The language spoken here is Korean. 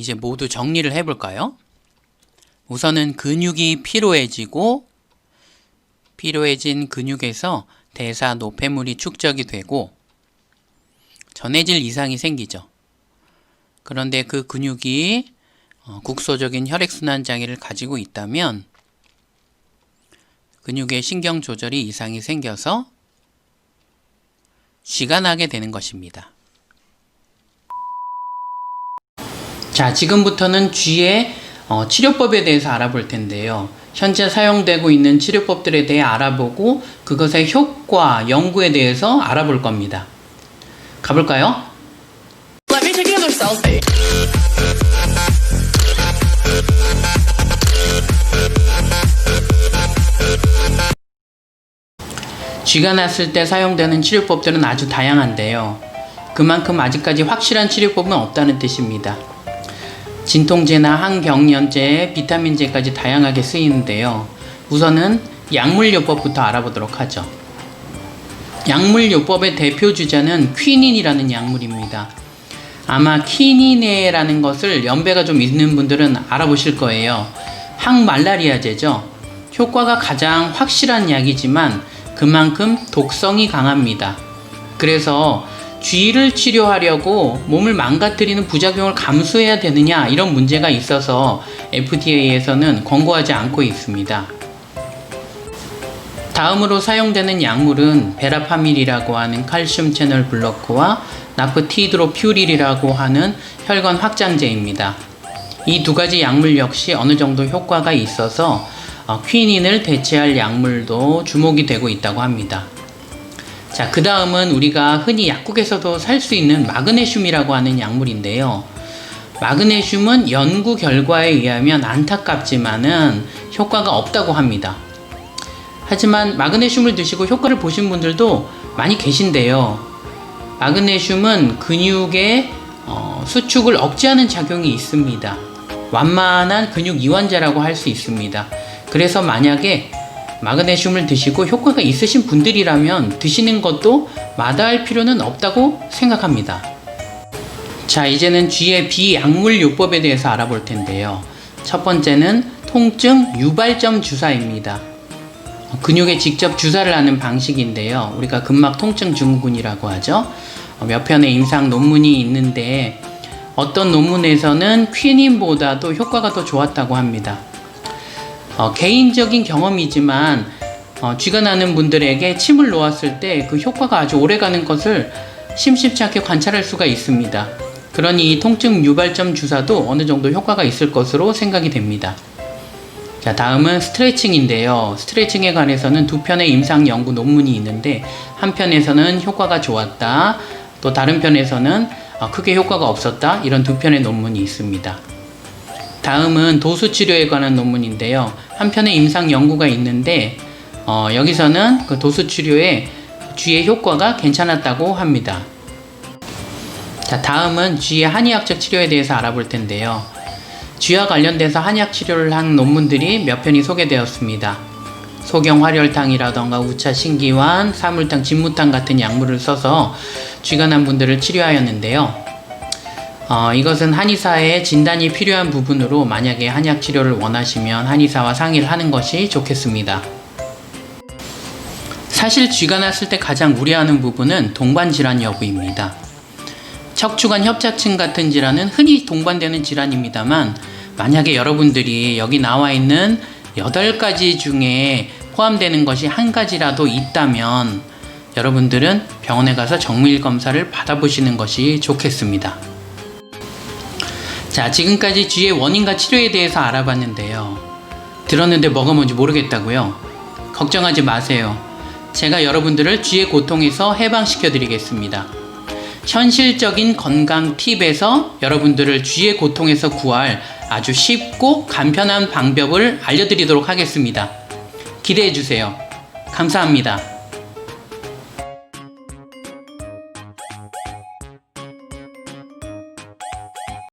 이제 모두 정리를 해볼까요? 우선은 근육이 피로해지고 피로해진 근육에서 대사 노폐물이 축적이 되고 전해질 이상이 생기죠. 그런데 그 근육이 어, 국소적인 혈액순환 장애를 가지고 있다면 근육의 신경 조절이 이상이 생겨서 쥐가 나게 되는 것입니다. 자, 지금부터는 쥐의 어, 치료법에 대해서 알아볼 텐데요. 현재 사용되고 있는 치료법들에 대해 알아보고 그것의 효과, 연구에 대해서 알아볼 겁니다. 가볼까요? Let me take another selfie. 쥐가 났을 때 사용되는 치료법들은 아주 다양한데요. 그만큼 아직까지 확실한 치료법은 없다는 뜻입니다. 진통제나 항경련제, 비타민제까지 다양하게 쓰이는데요. 우선은 약물요법부터 알아보도록 하죠. 약물요법의 대표 주자는 퀴닌이라는 약물입니다. 아마 키니네라는 것을 연배가 좀 있는 분들은 알아보실 거예요. 항말라리아제죠. 효과가 가장 확실한 약이지만 그만큼 독성이 강합니다. 그래서 쥐를 치료하려고 몸을 망가뜨리는 부작용을 감수해야 되느냐 이런 문제가 있어서 FDA에서는 권고하지 않고 있습니다. 다음으로 사용되는 약물은 베라파밀이라고 하는 칼슘 채널 블로커와 나프티드로퓨릴이라고 하는 혈관 확장제입니다. 이 두 가지 약물 역시 어느 정도 효과가 있어서 어, 퀴닌을 대체할 약물도 주목이 되고 있다고 합니다. 자, 그 다음은 우리가 흔히 약국에서도 살 수 있는 마그네슘이라고 하는 약물인데요. 마그네슘은 연구 결과에 의하면 안타깝지만은 효과가 없다고 합니다. 하지만 마그네슘을 드시고 효과를 보신 분들도 많이 계신데요. 마그네슘은 근육의 어, 수축을 억제하는 작용이 있습니다. 완만한 근육 이완제라고 할 수 있습니다. 그래서 만약에 마그네슘을 드시고 효과가 있으신 분들이라면 드시는 것도 마다할 필요는 없다고 생각합니다. 자, 이제는 쥐의 비약물 요법에 대해서 알아볼 텐데요. 첫 번째는 통증 유발점 주사입니다. 근육에 직접 주사를 하는 방식인데요. 우리가 근막 통증 증후군이라고 하죠. 어, 몇 편의 임상 논문이 있는데 어떤 논문에서는 퀴닌보다도 효과가 더 좋았다고 합니다. 어, 개인적인 경험이지만 어, 쥐가 나는 분들에게 침을 놓았을 때 그 효과가 아주 오래 가는 것을 심심치 않게 관찰할 수가 있습니다. 그러니 이 통증 유발점 주사도 어느 정도 효과가 있을 것으로 생각이 됩니다. 자, 다음은 스트레칭인데요. 스트레칭에 관해서는 두 편의 임상 연구 논문이 있는데 한 편에서는 효과가 좋았다. 또 다른 편에서는 어, 크게 효과가 없었다. 이런 두 편의 논문이 있습니다. 다음은 도수 치료에 관한 논문인데요. 한 편의 임상 연구가 있는데 어, 여기서는 그 도수 치료에 쥐의 효과가 괜찮았다고 합니다. 자, 다음은 쥐의 한의학적 치료에 대해서 알아볼 텐데요. 쥐와 관련돼서 한의학 치료를 한 논문들이 몇 편이 소개되었습니다. 소경 활혈탕이라던가 우차 신기환, 사물탕, 진무탕 같은 약물을 써서 쥐가 난 분들을 치료하였는데요. 어, 이것은 한의사의 진단이 필요한 부분으로 만약에 한약 치료를 원하시면 한의사와 상의를 하는 것이 좋겠습니다. 사실 쥐가 났을 때 가장 우려하는 부분은 동반 질환 여부입니다. 척추관 협착증 같은 질환은 흔히 동반되는 질환입니다만 만약에 여러분들이 여기 나와 있는 8가지 중에 포함되는 것이 한 가지라도 있다면 여러분들은 병원에 가서 정밀 검사를 받아보시는 것이 좋겠습니다. 자, 지금까지 쥐의 원인과 치료에 대해서 알아봤는데요. 들었는데 뭐가 뭔지 모르겠다고요? 걱정하지 마세요. 제가 여러분들을 쥐의 고통에서 해방시켜 드리겠습니다. 현실적인 건강 팁에서 여러분들을 쥐의 고통에서 구할 아주 쉽고 간편한 방법을 알려드리도록 하겠습니다. 기대해 주세요. 감사합니다.